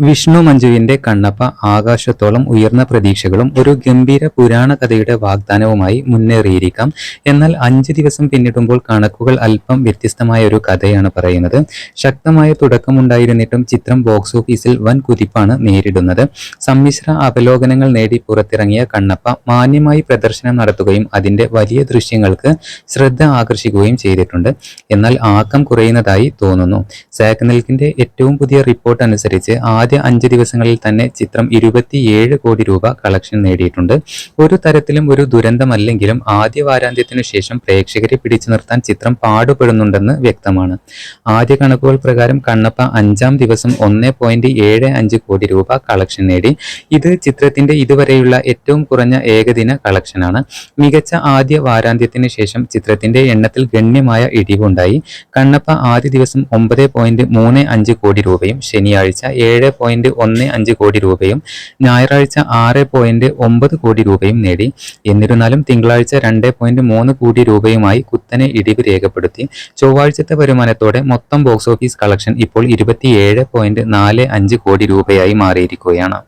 വിഷ്ണു മഞ്ജുവിന്റെ കണ്ണപ്പ ആകാശത്തോളം ഉയർന്ന പ്രതീക്ഷകളും ഒരു ഗംഭീര പുരാണ കഥയുടെ വാഗ്ദാനവുമായി മുന്നേറിയിരിക്കാം. എന്നാൽ അഞ്ച് ദിവസം പിന്നിടുമ്പോൾ കണക്കുകൾ അല്പം വ്യത്യസ്തമായ ഒരു കഥയാണ് പറയുന്നത്. ശക്തമായ തുടക്കമുണ്ടായിരുന്നിട്ടും ചിത്രം ബോക്സ് ഓഫീസിൽ വൻ കുതിപ്പാണ് നേരിടുന്നത്. സമ്മിശ്ര അവലോകനങ്ങൾ നേടി പുറത്തിറങ്ങിയ കണ്ണപ്പ മാന്യമായി പ്രദർശനം നടത്തുകയും അതിന്റെ വലിയ ദൃശ്യങ്ങൾക്ക് ശ്രദ്ധ ആകർഷിക്കുകയും ചെയ്തിട്ടുണ്ട്. എന്നാൽ ആക്കം കുറയുന്നതായി തോന്നുന്നു. സാക്നിൽക്കിന്റെ ഏറ്റവും പുതിയ റിപ്പോർട്ട് അനുസരിച്ച് ആദ്യ അഞ്ച് ദിവസങ്ങളിൽ തന്നെ ചിത്രം ഇരുപത്തിയേഴ് കോടി രൂപ കളക്ഷൻ നേടിയിട്ടുണ്ട്. ഒരു തരത്തിലും ഒരു ദുരന്തമല്ലെങ്കിലും ആദ്യ വാരാന്ത്യത്തിനു ശേഷം പ്രേക്ഷകരെ പിടിച്ചു നിർത്താൻ ചിത്രം പാടുപെടുന്നുണ്ടെന്ന് വ്യക്തമാണ്. ആദ്യ കണക്കുകൾ പ്രകാരം കണ്ണപ്പ അഞ്ചാം ദിവസം ഒന്ന് പോയിന്റ് ഏഴ് അഞ്ച് കോടി രൂപ കളക്ഷൻ നേടി. ഇത് ചിത്രത്തിന്റെ ഇതുവരെയുള്ള ഏറ്റവും കുറഞ്ഞ ഏകദിന കളക്ഷനാണ്. മികച്ച ആദ്യ വാരാന്ത്യത്തിന് ശേഷം ചിത്രത്തിന്റെ എണ്ണത്തിൽ ഗണ്യമായ ഇടിവുണ്ടായി. കണ്ണപ്പ ആദ്യ ദിവസം ഒമ്പത് പോയിന്റ് മൂന്ന് അഞ്ച് കോടി രൂപയും ശനിയാഴ്ച ഏഴ് പോയിന്റ് ഒന്ന് അഞ്ച് കോടി രൂപയും ഞായറാഴ്ച ആറ് പോയിന്റ് ഒമ്പത് കോടി രൂപയും നേടി. എന്നിരുന്നാലും തിങ്കളാഴ്ച രണ്ട് പോയിന്റ് മൂന്ന് കോടി രൂപയുമായി കുത്തനെ ഇടിവ് രേഖപ്പെടുത്തി. ചൊവ്വാഴ്ചത്തെ വരുമാനത്തോടെ മൊത്തം ബോക്സ് ഓഫീസ് കളക്ഷൻ ഇപ്പോൾ ഇരുപത്തിയേഴ് പോയിന്റ് നാല് അഞ്ച് കോടി രൂപയായി മാറിയിരിക്കുകയാണ്.